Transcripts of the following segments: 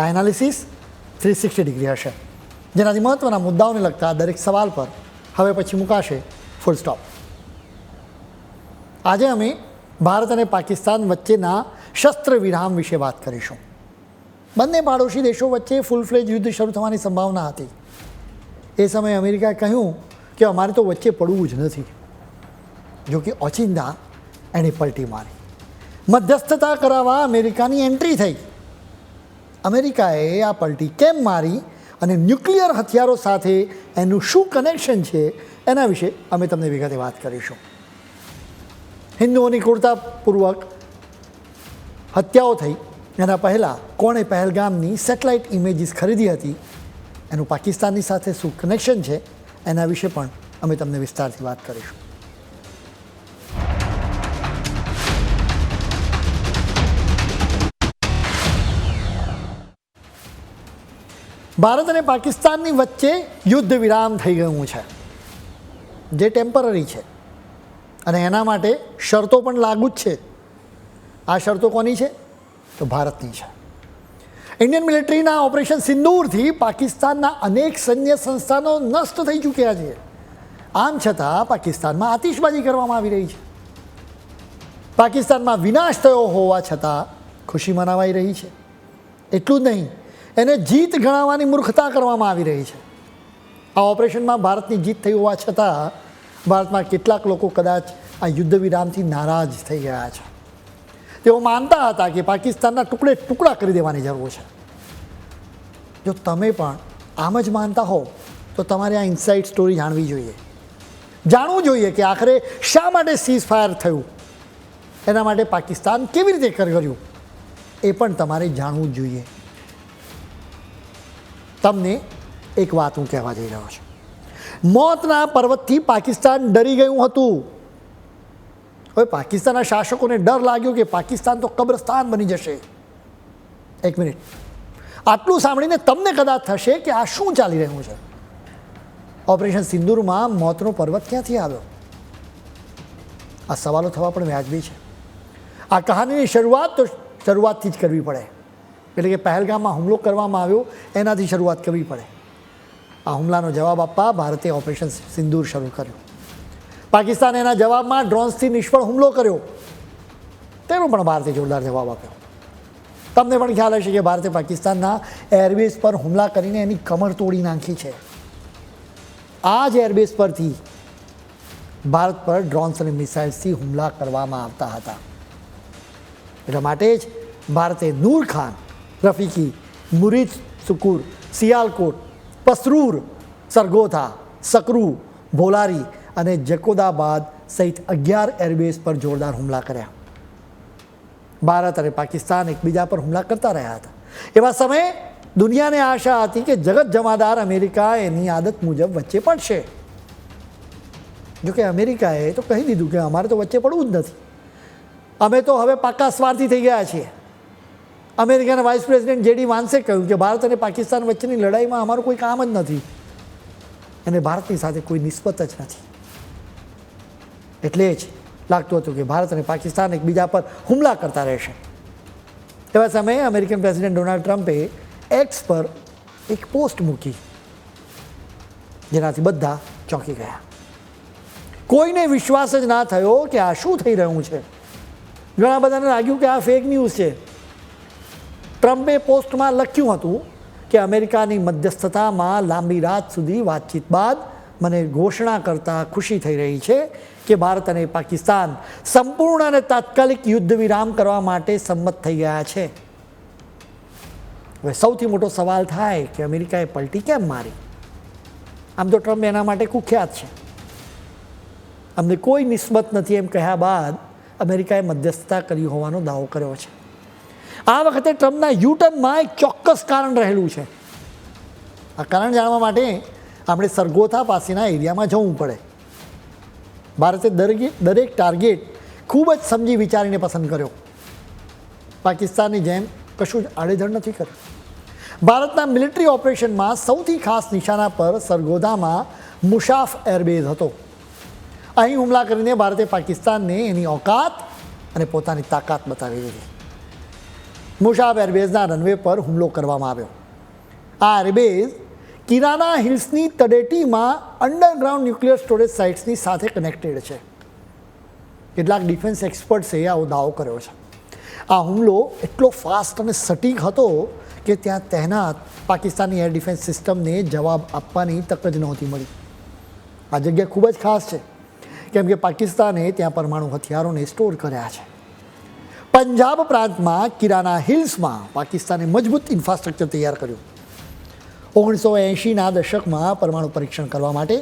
આ analysis three sixty degree હશે. જેનાથી મહત્ત્વના મુદ્દાઓને લગતા દરેક સવાલ પર હવે પછી મુકાશે ફૂલ સ્ટોપ આજે અમે ભારત અને પાકિસ્તાન વચ્ચેના શસ્ત્ર વિરામ વિશે વાત કરીશું. બંને પાડોશી દેશો વચ્ચે ફૂલ ફ્લેજ યુદ્ધ શરૂ થવાની સંભાવના હતી. એ સમયે અમેરિકાએ કહ્યું કે અમારે તો વચ્ચે પડવું જ નથી. જો કે એની પલટી મારી. મધ્યસ્થતા કરાવવા અમેરિકાની એન્ટ્રી થઈ. અમેરિકાએ આ પલટી કેમ મારી અને ન્યુક્લિયર હથિયારો સાથે એનું શું કનેક્શન છે એના વિશે અમે તમને વિગતે વાત કરીશું. હિન્દુઓની ક્રૂરતાપૂર્વક હત્યાઓ થઈ. એના પહેલાં કોણે પહેલગામની સેટેલાઇટ ઇમેજીસ ખરીદી હતી? એનું પાકિસ્તાનની સાથે શું કનેક્શન છે? એના વિશે પણ અમે તમને વિસ્તારથી વાત કરીશું. ભારત અને પાકિસ્તાનની વચ્ચે યુદ્ધ વિરામ થઈ ગયું છે. જે ટેમ્પરરી છે. અને એના માટે શરતો પણ લાગુ જ છે. આ શરતો કોની છે? તો ભારતની છે. ઇન્ડિયન મિલિટરીના ઓપરેશન સિંદૂરથી પાકિસ્તાનના અનેક સૈન્ય સંસ્થાનો નષ્ટ થઈ ચૂક્યા છે. આમ છતાં પાકિસ્તાનમાં આતિશબાજી કરવામાં આવી રહી છે. પાકિસ્તાનમાં વિનાશ થયો હોવા છતાં ખુશી મનાવાઈ રહી છે. એટલું જ નહીં એને જીત ગણાવવાની મૂર્ખતા કરવામાં આવી રહી છે. આ ઓપરેશનમાં ભારતની જીત થઈ હોવા છતાં ભારતમાં કેટલાક લોકો કદાચ આ યુદ્ધ વિરામથી નારાજ થઈ ગયા છે. તેઓ માનતા હતા કે પાકિસ્તાનના ટુકડે ટુકડા કરી દેવાની જરૂર છે. જો તમે પણ આમ જ માનતા હો તો તમારે આ ઇનસાઇડ સ્ટોરી જાણવી જોઈએ. જાણવું જોઈએ કે આખરે શા માટે સીઝ ફાયર થયું? એના માટે પાકિસ્તાન કેવી રીતે કર્યું એ પણ તમારે જાણવું જોઈએ. તમને એક વાત હું કહેવા જઈ રહ્યો છું. મોતના પર્વતથી પાકિસ્તાન ડરી ગયું હતું. હવે પાકિસ્તાનના શાસકોને ડર લાગ્યો કે પાકિસ્તાન તો કબ્રસ્તાન બની જશે. એક મિનિટ. આટલું સાંભળીને તમને કદાચ થશે કે આ શું ચાલી રહ્યું છે? ઓપરેશન સિંદૂરમાં મોતનો પર્વત ક્યાંથી આવ્યો? આ સવાલો થવા પણ વ્યાજબી છે. આ કહાનીની શરૂઆત તો શરૂઆતથી જ કરવી પડે. એટલે કે પહેલગામમાં હુમલો કરવામાં આવ્યો, એનાથી શરૂઆત કરવી પડે. આ હુમલાનો જવાબ આપવા ભારતે ઓપરેશન સિંદૂર શરૂ કર્યું. પાકિસ્તાને એના જવાબમાં ડ્રોન્સથી નિષ્ફળ હુમલો કર્યો. તેનો પણ ભારતે જોરદાર જવાબ આપ્યો. તમને પણ ખ્યાલ હશે કે ભારતે પાકિસ્તાનના એરબેઝ પર હુમલા કરીને એની કમર તોડી નાખી છે. આ જ એરબેઝ પરથી ભારત પર ડ્રોન્સ અને મિસાઇલ્સથી હુમલા કરવામાં આવતા હતા. એટલા માટે જ ભારતે નૂર ખાન રફીકી મુરીદ સુકુર સિયાલકોટ પસરૂર સરગોથા સકરુ ભોલારી અને જકોદાબાદ સહિત અગિયાર એરબેઝ પર જોરદાર હુમલા કર્યા. ભારત અને પાકિસ્તાન એકબીજા પર હુમલા કરતા રહ્યા હતા. એવા સમયે દુનિયાને આશા હતી કે જગત જમાદાર અમેરિકા એની આદત મુજબ વચ્ચે પડશે. જોકે અમેરિકાએ તો કહી દીધું કે અમારે તો વચ્ચે પડવું જ નથી. અમે તો હવે પાકા સ્વાર્થી થઈ ગયા છીએ. અમેરિકાના વાઇસ પ્રેસિડેન્ટ જેડી વાન્સે કહ્યું કે ભારત અને પાકિસ્તાન વચ્ચેની લડાઈમાં અમારું કોઈ કામ જ નથી. અને ભારતની સાથે કોઈ નિસ્બત જ નથી. એટલે જ લાગતું હતું કે ભારત અને પાકિસ્તાન એકબીજા પર હુમલા કરતા રહેશે. એવા સમયે અમેરિકન પ્રેસિડેન્ટ ડોનાલ્ડ ટ્રમ્પે એક્સ પર એક પોસ્ટ મૂકી. જેનાથી બધા ચોંકી ગયા. કોઈને વિશ્વાસ જ ના થયો કે આ શું થઈ રહ્યું છે? ઘણા બધાને લાગ્યું કે આ ફેક ન્યૂઝ છે. ટ્રમ્પે પોસ્ટમાં લખ્યું હતું કે અમેરિકાની મધ્યસ્થતામાં લાંબી રાત સુધી વાતચીત બાદ મને ઘોષણા કરતા ખુશી થઈ રહી છે કે ભારત અને પાકિસ્તાન સંપૂર્ણ અને તાત્કાલિક યુદ્ધ વિરામ કરવા માટે સંમત થઈ ગયા છે. હવે સૌથી મોટો સવાલ થાય કે અમેરિકાએ પલટી કેમ મારી? આમ તો ટ્રમ્પ એના માટે કુખ્યાત છે. અમને કોઈ નિસ્બત નથી એમ કહ્યા બાદ અમેરિકાએ મધ્યસ્થતા કરી હોવાનો દાવો કર્યો છે. આ વખતે ટ્રમ્પના યુટર્નમાં એક ચોક્કસ કારણ રહેલું છે. આ કારણ જાણવા માટે આપણે સરગોથા પાસેના એરિયામાં જવું પડે. ભારતે દરેક દરેક ટાર્ગેટ ખૂબ જ સમજી વિચારીને પસંદ કર્યો. પાકિસ્તાનની જેમ કશું જ આડેધડ નથી કર્યું. ભારતના મિલિટરી ઓપરેશનમાં સૌથી ખાસ નિશાના પર સરગોધામાં મુશાફ એરબેઝ હતો. અહીં હુમલા કરીને ભારતે પાકિસ્તાનને એની ઓકાત અને પોતાની તાકાત બતાવી દીધી. મુશાફ એરબેઝના રનવે પર હુમલો કરવામાં આવ્યો. આ એરબેઝ કિરાના હિલ્સની તડેટીમાં અંડરગ્રાઉન્ડ ન્યુક્લિયર સ્ટોરેજ સાઇટ્સની સાથે કનેક્ટેડ છે. કેટલાક ડિફેન્સ એક્સપર્ટ્સે આવો દાવો કર્યો છે. આ હુમલો એટલો ફાસ્ટ અને સટીક હતો કે ત્યાં તહેનાત પાકિસ્તાની એર ડિફેન્સ સિસ્ટમને જવાબ આપવાની તક જ નહોતી મળી. આ જગ્યા ખૂબ જ ખાસ છે. કેમ કે પાકિસ્તાને ત્યાં પરમાણુ હથિયારોને સ્ટોર કર્યા છે. પંજાબ પ્રાંતમાં કિરાના હિલ્સમાં પાકિસ્તાને મજબૂત ઇન્ફ્રાસ્ટ્રક્ચર તૈયાર કર્યું. ઓગણીસો એંશીના દશકમાં પરમાણુ પરીક્ષણ કરવા માટે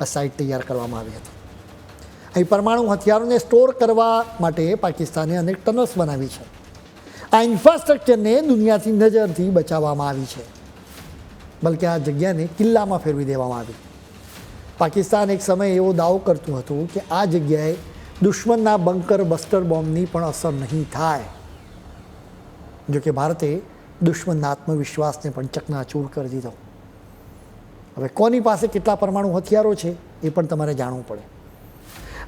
આ સાઇટ તૈયાર કરવામાં આવી હતી. અહીં પરમાણુ હથિયારોને સ્ટોર કરવા માટે પાકિસ્તાને અનેક ટનલ્સ બનાવી છે. આ ઇન્ફ્રાસ્ટ્રક્ચરને દુનિયાથી નજરથી બચાવવામાં આવી છે. બલકે આ જગ્યાને કિલ્લામાં ફેરવી દેવામાં આવી. પાકિસ્તાન એક સમય એવો દાવો કરતું હતું કે આ જગ્યાએ દુશ્મનના બંકર બસ્ટર બોમ્બની પણ અસર નહીં થાય. જો કે ભારતે દુશ્મનના આત્મવિશ્વાસને પણ ચકનાચૂર કરી દીધો. હવે કોની પાસે કેટલા પરમાણુ હથિયારો છે એ પણ તમારે જાણવું પડે.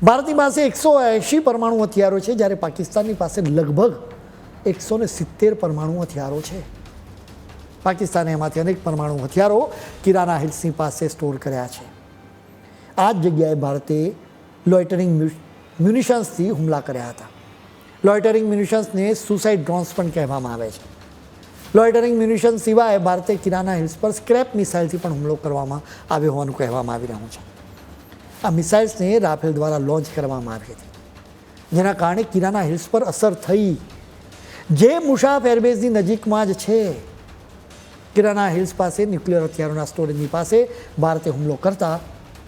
ભારતની પાસે એકસો એંશી પરમાણુ હથિયારો છે, જ્યારે પાકિસ્તાનની પાસે લગભગ એકસો ને સિત્તેર પરમાણુ હથિયારો છે. પાકિસ્તાને એમાંથી અનેક પરમાણુ હથિયારો કિરાના હિલ્સની પાસે સ્ટોર કર્યા છે. આ જ જગ્યાએ ભારતે લોઇટરિંગ મ્યુનિશન્સથી હુમલા કર્યા હતા. લોઇટરિંગ મ્યુનિશન્સને સુસાઇડ ડ્રોન્સ પણ કહેવામાં આવે છે. લોઇટરિંગ મ્યુનિશન સિવાય ભારતે કિરાના હિલ્સ પર સ્ક્રેપ મિસાઇલથી પણ હુમલો કરવામાં આવ્યો હોવાનું કહેવામાં આવી રહ્યું છે. આ મિસાઇલ્સને રાફેલ દ્વારા લોન્ચ કરવામાં આવી હતી. જેના કારણે કિરાના હિલ્સ પર અસર થઈ. જે મુશાફ એરબેઝની નજીકમાં જ છે. કિરાના હિલ્સ પાસે ન્યુક્લિયર હથિયારોના સ્ટોરેજની પાસે ભારતે હુમલો કરતા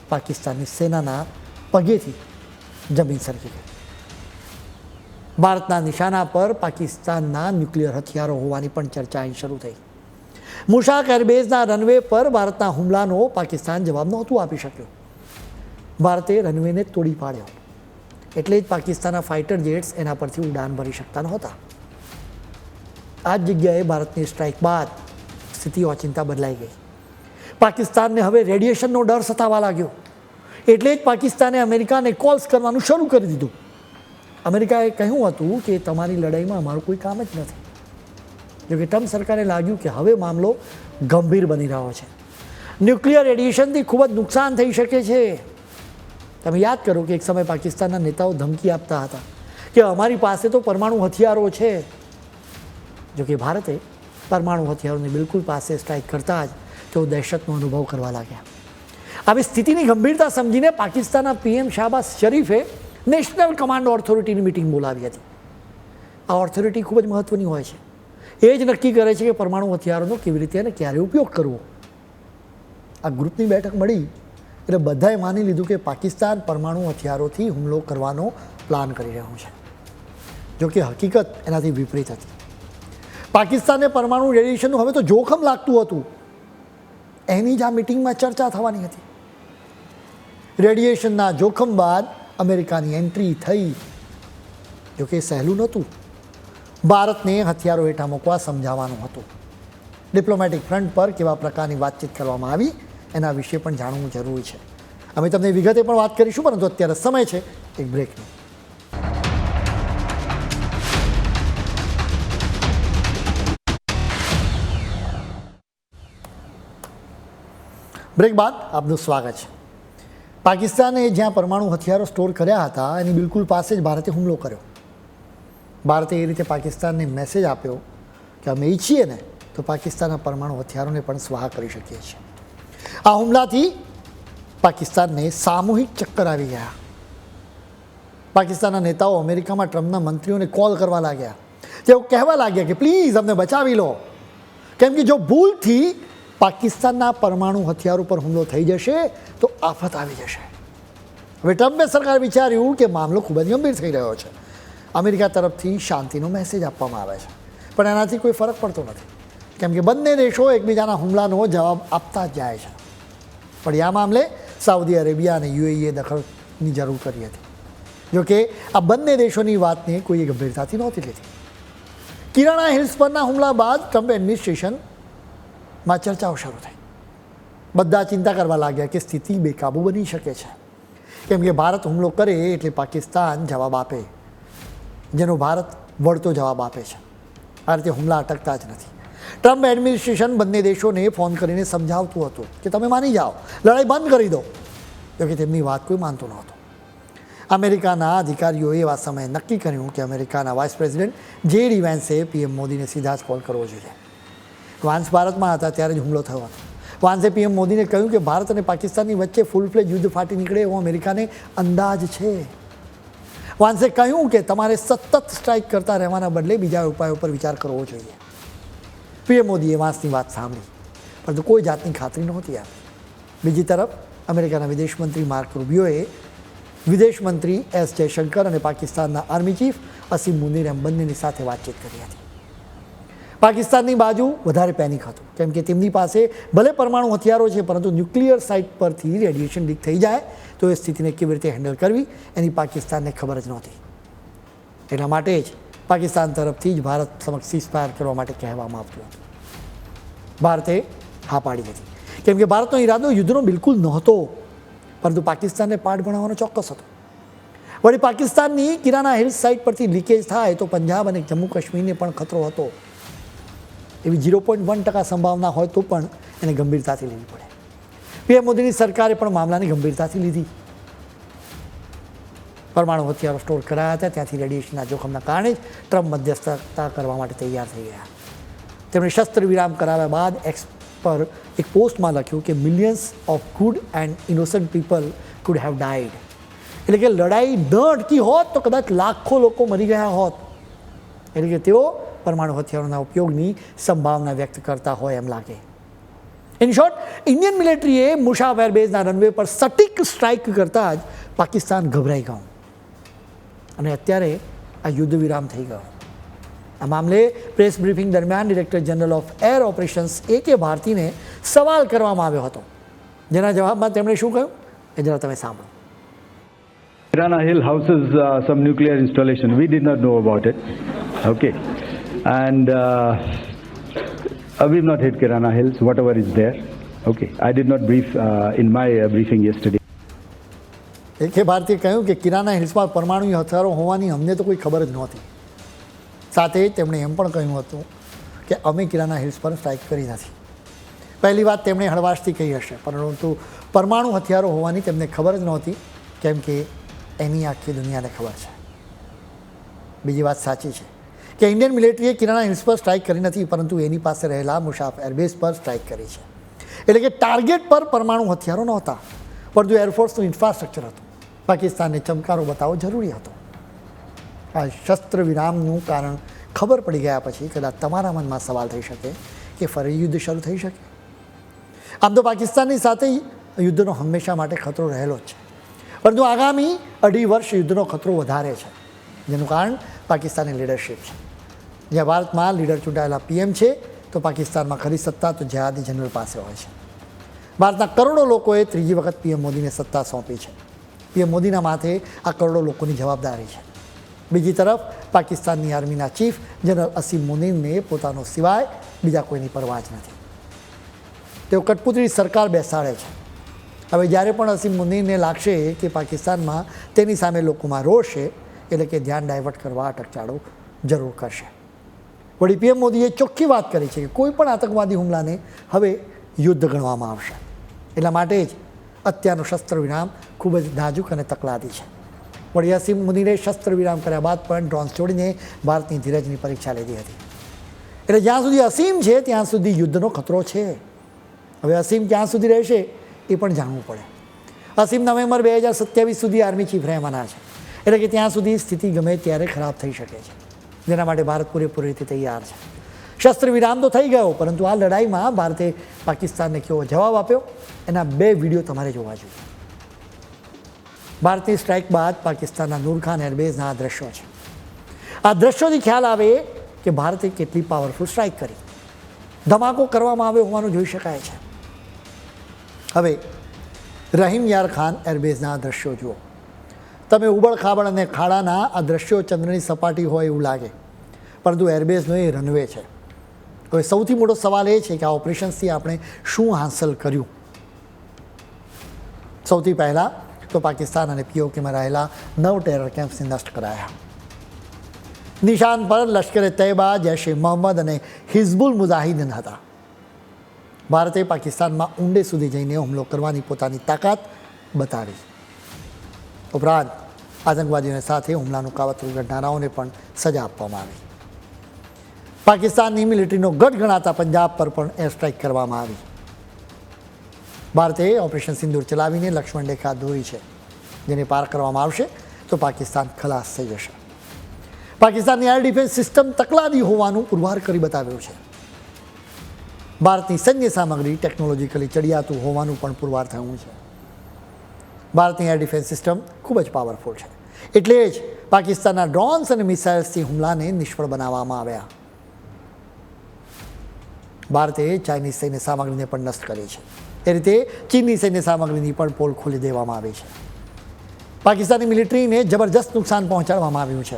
પાકિસ્તાનની સેનાના પગેથી જમીન સરકી ગઈ. ભારતના નિશાના પર પાકિસ્તાનના ન્યુક્લિયર હથિયારો હોવાની પણ ચર્ચા અહીં શરૂ થઈ. મુશાક એરબેઝના રનવે પર ભારતના હુમલાનો પાકિસ્તાન જવાબ નહોતું આપી શક્યું. ભારતે રનવેને તોડી પાડ્યો. એટલે જ પાકિસ્તાનના ફાઇટર જેટ્સ એના પરથી ઉડાન ભરી શકતા નહોતા. આ જ જગ્યાએ ભારતની સ્ટ્રાઇક બાદ સ્થિતિ ઓચિંતા બદલાઈ ગઈ. પાકિસ્તાનને હવે રેડિયેશનનો ડર સતાવા લાગ્યો. એટલે જ પાકિસ્તાને અમેરિકાને કોલ્સ કરવાનું શરૂ કરી દીધું. અમેરિકાએ કહ્યું હતું કે તમારી લડાઈમાં અમારું કોઈ કામ જ નથી. જોકે ટ્રમ્પ સરકારે લાગ્યું કે હવે મામલો ગંભીર બની રહ્યો છે. ન્યુક્લિયર રેડિયેશનથી ખૂબ જ નુકસાન થઈ શકે છે. તમે યાદ કરો કે એક સમય પાકિસ્તાનના નેતાઓ ધમકી આપતા હતા કે અમારી પાસે તો પરમાણુ હથિયારો છે. જોકે ભારતે પરમાણુ હથિયારોની બિલકુલ પાસે સ્ટ્રાઇક કરતાં જ તેઓ દહેશતનો અનુભવ કરવા લાગ્યા. આવી સ્થિતિની ગંભીરતા સમજીને પાકિસ્તાનના પીએમ શાહબાઝ શરીફે નેશનલ કમાન્ડ ઓથોરિટીની મિટિંગ બોલાવી હતી. આ ઓથોરિટી ખૂબ જ મહત્ત્વની હોય છે. એ જ નક્કી કરે છે કે પરમાણુ હથિયારોનો કેવી રીતે અને ક્યારે ઉપયોગ કરવો. આ ગ્રુપની બેઠક મળી એટલે બધાએ માની લીધું કે પાકિસ્તાન પરમાણુ હથિયારોથી હુમલો કરવાનો પ્લાન કરી રહ્યું છે. જો કે હકીકત એનાથી વિપરીત હતી. પાકિસ્તાનને પરમાણુ રેડિયેશનનું હવે તો જોખમ લાગતું હતું. એની જ આ મિટિંગમાં ચર્ચા થવાની હતી. રેડિયેશનના જોખમ બાદ અમેરિકાની એન્ટ્રી થઈ. જોકે સહેલું નહોતું. ભારતને હથિયારો હેઠા મૂકવા સમજાવવાનું હતું. ડિપ્લોમેટિક ફ્રન્ટ પર કેવા પ્રકારની વાતચીત કરવામાં આવી, એના વિશે પણ જાણવું જરૂરી છે. અમે તમને વિગતે પણ વાત કરીશું, પરંતુ અત્યારે સમય છે, એક બ્રેકનો બ્રેક બાદ આપનું સ્વાગત છે. પાકિસ્તાને જ્યાં પરમાણુ હથિયારો સ્ટોર કર્યા હતા, એની બિલકુલ પાસે જ ભારતે હુમલો કર્યો. ભારતે એ રીતે પાકિસ્તાનને મેસેજ આપ્યો કે અમે ઈચ્છીએ ને તો પાકિસ્તાનના પરમાણુ હથિયારોને પણ સ્વાહ કરી શકીએ છીએ. આ હુમલાથી પાકિસ્તાનને સામૂહિક ચક્કર આવી ગયા. પાકિસ્તાનના નેતાઓ અમેરિકામાં ટ્રમ્પના મંત્રીઓને કોલ કરવા લાગ્યા. તેઓ કહેવા લાગ્યા કે પ્લીઝ અમને બચાવી લો. કેમ કે જો ભૂલથી પાકિસ્તાનના પરમાણુ હથિયારો પર હુમલો થઈ જશે તો આફત આવી જશે. હવે ટ્રમ્પે સરકાર વિચાર્યું કે મામલો ખૂબ જ ગંભીર થઈ રહ્યો છે. અમેરિકા તરફથી શાંતિનો મેસેજ આપવામાં આવે છે. પણ એનાથી કોઈ ફરક પડતો નથી. કેમ કે બંને દેશો એકબીજાના હુમલાનો જવાબ આપતા જ જાય છે. પણ આ મામલે સાઉદી અરેબિયા અને યુએઈએ દખલની જરૂર કરી હતી. જોકે આ બંને દેશોની વાતને કોઈએ ગંભીરતાથી નહોતી લીધી. કિરાણા હિલ્સ પરના હુમલા બાદ ટ્રમ્પ એડમિનિસ્ટ્રેશનમાં ચર્ચાઓ શરૂ થઈ. બધા ચિંતા કરવા લાગ્યા કે સ્થિતિ બેકાબૂ બની શકે છે. કેમ કે ભારત હુમલો કરે એટલે પાકિસ્તાન જવાબ આપે. જેનો ભારત વળતો જવાબ આપે છે. આ રીતે હુમલા અટકતા જ નથી. ટ્રમ્પ એડમિનિસ્ટ્રેશન બંને દેશોને ફોન કરીને સમજાવતું હતું કે તમે માની જાઓ, લડાઈ બંધ કરી દો. જોકે તેમની વાત કોઈ માનતો નહોતું. અમેરિકાના અધિકારીઓએ એવા સમયે નક્કી કર્યું કે અમેરિકાના vice president J D PM મોદીને સીધા જ કોલ કરવો જોઈએ. વાન્સ ભારતમાં હતા ત્યારે જ હુમલો થયો. વાન્સે પીએમ મોદીને કહ્યું કે ભારત અને પાકિસ્તાનની વચ્ચે ફૂલ ફ્લેજ યુદ્ધ ફાટી નીકળે એવો અમેરિકાને અંદાજ છે. વાંસે કહ્યું કે તમારે સતત સ્ટ્રાઇક કરતા રહેવાના બદલે બીજા ઉપાયો પર વિચાર કરવો જોઈએ. પીએમ મોદીએ વાંસની વાત સાંભળી, પરંતુ કોઈ જાતની ખાતરી નહોતી આપી. બીજી તરફ, અમેરિકાના વિદેશ મંત્રી માર્ક રૂબિયોએ વિદેશ મંત્રી એસ જયશંકર અને પાકિસ્તાનના આર્મી ચીફ અસીમ મુનીર એમ બંનેની સાથે વાતચીત કરી હતી. પાકિસ્તાનની બાજુ વધારે પેનિક હતું. કેમ કે તેમની પાસે ભલે પરમાણુ હથિયારો છે, પરંતુ ન્યુક્લિયર સાઇટ પરથી રેડિયેશન લીક થઈ જાય. તો એ સ્થિતિને કેવી રીતે હેન્ડલ કરવી, એની પાકિસ્તાનને ખબર જ નહોતી. એટલા માટે જ પાકિસ્તાન તરફથી જ ભારત સમક્ષ સીઝફાયર કરવા માટે કહેવામાં આવતું હતું. ભારતે હા પાડી હતી કેમ કે ભારતનો ઈરાદો યુદ્ધનો બિલકુલ નહોતો, પરંતુ પાકિસ્તાનને પાઠ ભણાવવાનો ચોક્કસ હતો. વળી પાકિસ્તાનની કિરાના હિલ્સ સાઇટ પરથી લીકેજ થાય તો પંજાબ અને જમ્મુ કાશ્મીરને પણ ખતરો હતો. એવી ઝીરો પોઈન્ટ વન ટકા સંભાવના હોય તો પણ એને ગંભીરતાથી લેવી પડે. પીએમ મોદીની સરકારે પણ મામલાની ગંભીરતાથી લીધી. પરમાણુ હથિયારો સ્ટોર કરાયા હતા, ત્યાંથી રેડિયેશનના જોખમના કારણે જ ટ્રમ્પ મધ્યસ્થતા કરવા માટે તૈયાર થઈ ગયા. તેમણે શસ્ત્ર વિરામ કરાવ્યા બાદ એક્સ પર એક પોસ્ટમાં લખ્યું કે millions of good and innocent people could have died એટલે કે લડાઈ ન અટકી હોત તો કદાચ લાખો લોકો મરી ગયા હોત. એટલે કે તેઓ પરમાણુ હથિયારોના ઉપયોગની સંભાવના વ્યક્ત કરતા હોય એમ લાગે ઇન શોર્ટ ઇન્ડિયન મિલિટરીએ મુશા એરબેઝના રનવે પર સટીક સ્ટ્રાઇક કરતાં જ પાકિસ્તાન ગભરાઈ ગયું અને અત્યારે આ યુદ્ધ વિરામ થઈ ગયો આ મામલે પ્રેસ બ્રીફિંગ દરમિયાન director general of air operations A K ભારતીને સવાલ કરવામાં આવ્યો હતો જેના જવાબમાં તેમણે શું કહ્યું એ જરા તમે સાંભળો Kirana Hill houses uh, some nuclear installation. We did not know about it. Okay. And uh, uh, we've not hit Kirana Hills, whatever is there. Okay. I did not brief uh, in my uh, briefing yesterday. એ કે ભારતીએ કહ્યું કે કિરાના હિલ્સમાં પરમાણુ હથિયારો હોવાની અમને તો કોઈ ખબર જ નહોતી સાથે તેમણે એમ પણ કહ્યું હતું કે અમે કિરાના હિલ્સ પર સ્ટ્રાઇક કરી નથી પહેલી વાત તેમણે હળવાશથી કહી હશે પરંતુ પરમાણુ હથિયારો હોવાની તેમને ખબર જ નહોતી કેમ કે એની આખી દુનિયાને ખબર છે બીજી વાત સાચી છે કે ઇન્ડિયન મિલિટરીએ કિરાના હિલ્સ પર સ્ટ્રાઇક કરી નથી, પરંતુ એની પાસે રહેલા મુસાફ એરબેઝ પર સ્ટ્રાઇક કરી છે. એટલે કે ટાર્ગેટ પર પરમાણુ હથિયારો નહોતા, પરંતુ એરફોર્સનું ઇન્ફ્રાસ્ટ્રક્ચર હતું. પાકિસ્તાનને ચમકારો બતાવવો જરૂરી હતો. આ શસ્ત્ર વિરામનું કારણ ખબર પડી ગયા પછી કદાચ તમારા મનમાં સવાલ થઈ શકે કે ફરી યુદ્ધ શરૂ થઈ શકે. આમ તો પાકિસ્તાનની સાથે યુદ્ધનો હંમેશા માટે ખતરો રહેલો જ છે. પરંતુ આગામી અઢી વર્ષ યુદ્ધનો ખતરો વધારે છે. જેનું કારણ પાકિસ્તાની લીડરશિપ છે. જ્યાં ભારતમાં લીડર ચૂંટાયેલા પીએમ છે, તો પાકિસ્તાનમાં ખરી સત્તા તો જહાદી જનરલ પાસે હોય છે. ભારતના કરોડો લોકોએ ત્રીજી વખત પીએમ મોદીને સત્તા સોંપી છે. પીએમ મોદીના માથે આ કરોડો લોકોની જવાબદારી છે. બીજી તરફ, પાકિસ્તાનની આર્મીના ચીફ જનરલ અસીમ મુનીરને પોતાનો સિવાય બીજા કોઈની પરવા જ નથી. તેઓ કઠપુતળી સરકાર બેસાડે છે. હવે જ્યારે પણ અસીમ મુનીરને લાગશે કે પાકિસ્તાનમાં તેની સામે લોકોમાં રોષ છે, એટલે કે ધ્યાન ડાયવર્ટ કરવા અટકચાળો જરૂર કરશે. વળી પીએમ મોદીએ ચોખ્ખી વાત કરી છે કે કોઈ પણ આતંકવાદી હુમલાને હવે યુદ્ધ ગણવામાં આવશે. એટલા માટે જ અત્યારનું શસ્ત્ર વિરામ ખૂબ જ નાજુક અને તકલાદી છે. વળી અસીમ શસ્ત્ર વિરામ કર્યા બાદ પણ ડ્રોન છોડીને ભારતની ધીરજની પરીક્ષા લીધી હતી. એટલે જ્યાં સુધી અસીમ છે, ત્યાં સુધી યુદ્ધનો ખતરો છે. હવે અસીમ ક્યાં સુધી રહેશે એ પણ જાણવું પડે. અસીમ નવેમ્બર બે હજાર સત્યાવીસ સુધી આર્મી ચીફ રહેવાના છે. એટલે કે ત્યાં સુધી સ્થિતિ ગમે ત્યારે ખરાબ થઈ શકે છે. જેના માટે ભારત પૂરેપૂરી રીતે તૈયાર છે. શસ્ત્ર વિરામ તો થઈ ગયો, પરંતુ આ લડાઈમાં ભારતે પાકિસ્તાનને કેવો જવાબ આપ્યો? એના બે વીડિયો તમારે જોવા જોઈએ. ભારતની સ્ટ્રાઇક બાદ પાકિસ્તાનના નૂરખાન એરબેઝના આ દ્રશ્યો છે. આ દ્રશ્યોથી ખ્યાલ આવે કે ભારતે કેટલી પાવરફુલ સ્ટ્રાઇક કરી. ધમાકો કરવામાં આવ્યો હોવાનું જોઈ શકાય છે. હવે, રહીમ યાર ખાન એરબેઝના આ દ્રશ્યો જુઓ. તમે ઉબળખાબળ અને ખાડાના આ દ્રશ્યો ચંદ્રની સપાટી હોય એવું લાગે. પરંતુ એરબેઝનો એ રનવે છે. હવે સૌથી મોટો સવાલ એ છે કે આ ઓપરેશન્સથી આપણે શું હાંસલ કર્યું? સૌથી પહેલાં તો પાકિસ્તાન અને પીઓકેમાં રહેલા નવ ટેરર કેમ્પ્સને નષ્ટ કરાયા. નિશાન પર લશ્કરે તૈયબા જૈશ એ મોહમ્મદ અને હિઝબુલ મુજાહિદીન હતા. ભારતે પાકિસ્તાનમાં ઊંડે સુધી જઈને હુમલો કરવાની પોતાની તાકાત બતાવી. ઉપરાંત આતંકવાદીઓને સાથે હુમલાનું કાવતરું ઘડનારાઓને પણ સજા આપવામાં આવી. પાકિસ્તાનની મિલિટરીનો ગઢ ગણાતા પંજાબ પર પણ એર સ્ટ્રાઇક કરવામાં આવી. ભારતે ઓપરેશન સિંદૂર ચલાવીને લક્ષ્મણ રેખા દોરી છે. જેને પાર કરવામાં આવશે તો પાકિસ્તાન ખલાસ થઈ જશે. પાકિસ્તાનની એર ડિફેન્સ સિસ્ટમ તકલાદી હોવાનું પુરવાર કરી બતાવ્યું છે. ભારતની સૈન્ય સામગ્રી ટેકનોલોજીકલી ચડિયાતું હોવાનું પણ પુરવાર થયું છે. ભારતની એર ડિફેન્સ સિસ્ટમ ખૂબ જ પાવરફુલ છે. એટલે જ પાકિસ્તાનના ડ્રોન્સ અને મિસાઇલ્સથી હુમલાને નિષ્ફળ બનાવવામાં આવ્યા. ભારતે ચાઇનીઝ સૈન્ય સામગ્રીને પણ નષ્ટ કરી છે. એ રીતે ચીનની સૈન્ય સામગ્રીની પણ પોલ ખોલી દેવામાં આવી છે. પાકિસ્તાની મિલિટરીને જબરજસ્ત નુકસાન પહોંચાડવામાં આવ્યું છે.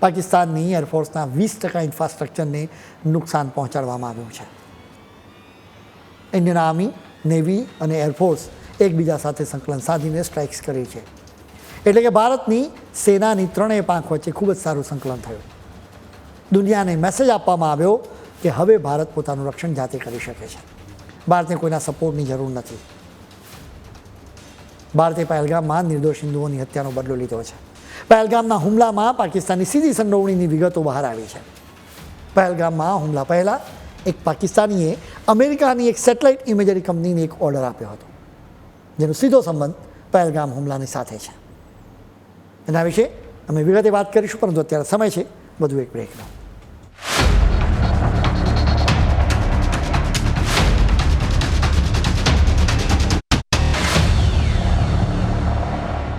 પાકિસ્તાનની એરફોર્સના વીસ ટકા ઇન્ફ્રાસ્ટ્રક્ચરને નુકસાન પહોંચાડવામાં આવ્યું છે. ઇન્ડિયન આર્મી નેવી અને એરફોર્સ એકબીજા સાથે સંકલન સાધીને સ્ટ્રાઇક્સ કરી છે. એટલે કે ભારતની સેનાની ત્રણેય પાંખ વચ્ચે ખૂબ જ સારું સંકલન થયું. દુનિયાને મેસેજ આપવામાં આવ્યો કે હવે ભારત પોતાનું રક્ષણ જાતે કરી શકે છે. ભારતને કોઈના સપોર્ટની જરૂર નથી. ભારતે પહેલગામમાં નિર્દોષ હિન્દુઓની હત્યાનો બદલો લીધો છે. પહેલગામના હુમલામાં પાકિસ્તાનની સીધી સંડોવણીની વિગતો બહાર આવી છે. પહેલગામમાં હુમલા પહેલાં એક પાકિસ્તાનીએ અમેરિકાની એક સેટેલાઇટ ઇમેજરી કંપનીને એક ઓર્ડર આપ્યો હતો. જેનો સીધો સંબંધ પહેલગામ હુમલાની સાથે છે. એના વિશે અમે વિગતે વાત કરીશું, પરંતુ અત્યારે સમય છે. વધુ એક બ્રેકનો